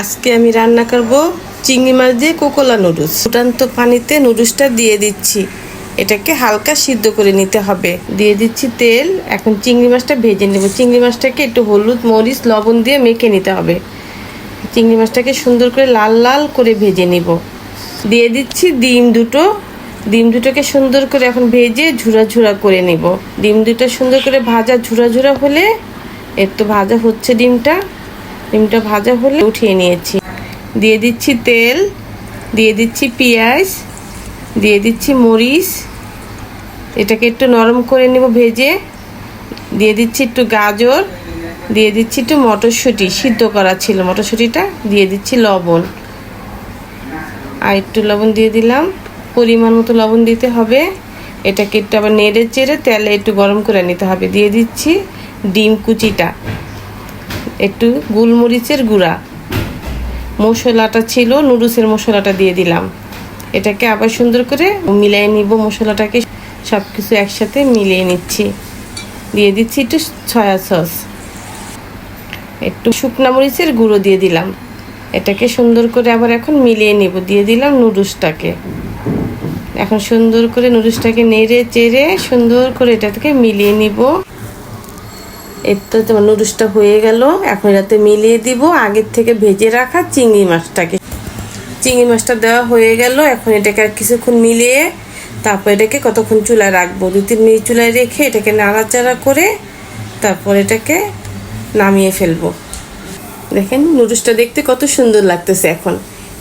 আজকে আমি রান্না করব চিংড়ি মাছ দিয়ে কোকোলা নুডলস। ফুটান্ত পানিতে নুডলসটা দিয়ে দিচ্ছি। এটাকে হালকা সিদ্ধ করে নিতে হবে। দিয়ে দিচ্ছি তেল। এখন চিংড়ি মাছটা ভেজে নেব। চিংড়ি মাছটাকে একটু হলুদ, মরিচ, লবণ দিয়ে মেখে নিতে হবে। চিংড়ি মাছটাকে সুন্দর করে লাল লাল করে ভেজে নিব। দিয়ে দিচ্ছি ডিম দুটো। ডিম দুটোকে সুন্দর করে এখন ভেজে ঝুরা ঝুরা করে নিব। ডিম দুটো সুন্দর করে ভাজা ঝুরা ঝুরা হলে একটু ভাজা হচ্ছে ডিমটা। ডিমটা ভাজা হলে উঠিয়ে নিয়েছি। দিয়ে দিচ্ছি তেল, দিয়ে দিচ্ছি পেঁয়াজ, দিয়ে দিচ্ছি মরিচ। এটাকে একটু নরম করে নেব ভেজে। দিয়ে দিচ্ছি একটু গাজর, দিয়ে দিচ্ছি একটু মটরশুঁটি, সিদ্ধ করা ছিল মটরশুঁটিটা, দিয়ে দিচ্ছি লবণ। আর একটু লবণ দিয়ে দিলাম। পরিমাণ মতো লবণ দিতে হবে। এটাকে একটু আবার নেড়ে চেড়ে তেলে একটু গরম করে নিতে হবে। দিয়ে দিচ্ছি ডিম কুচিটা। একটু গোলমরিচের গুঁড়া। মশলাটা ছিল, নুডলসের মশলাটা দিয়ে দিলাম। এটাকে আবার সুন্দর করে মিলিয়ে নিব, মশলাটাকে সব কিছু একসাথে মিলিয়ে নিচ্ছি। দিয়ে দিচ্ছি একটু সয়া সস। একটু শুকনা মরিচের গুঁড়ো দিয়ে দিলাম। এটাকে সুন্দর করে আবার এখন মিলিয়ে নিব, দিয়ে দিলাম নুডলসটাকে। এখন সুন্দর করে নুডলসটাকে নেড়ে চেড়ে সুন্দর করে এটা থেকে মিলিয়ে নিব। এতো তোমার নুডলসটা হয়ে গেল। এখন এটাতে মিলিয়ে দিব আগের থেকে ভেজে রাখা চিংড়ি মাছটাকে। চিংড়ি মাছটা দেওয়া হয়ে গেল, এখন এটাকে আর কিছুক্ষণ মিলিয়ে তারপর এটাকে কতক্ষণ চুলায় রাখব? দু তিন মিনিট চুলায় রেখে এটাকে নাড়াচাড়া করে তারপর এটাকে নামিয়ে ফেলব। দেখেন নুডলসটা দেখতে কত সুন্দর লাগতেছে এখন।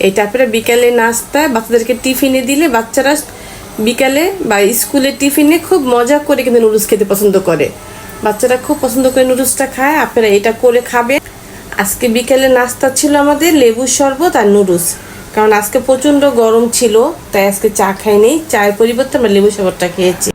এই তারপরে বিকালে নাস্তায় বাচ্চাদেরকে টিফিনে দিলে বাচ্চারা বিকালে বা স্কুলে টিফিনে খুব মজা করে কিন্তু নুডলস খেতে পছন্দ করে। বাচ্চারা খুব পছন্দ করে নুডলসটা খায়, আপনারা এটা করে খাবে আজকে বিকেলে নাস্তা ছিল আমাদের লেবুর শরবত আর নুডলস। কারণ আজকে প্রচণ্ড গরম ছিল, তাই আজকে চা খাইনি। চায়ের পরিবর্তে আমরা লেবু শরবতটা খেয়েছি।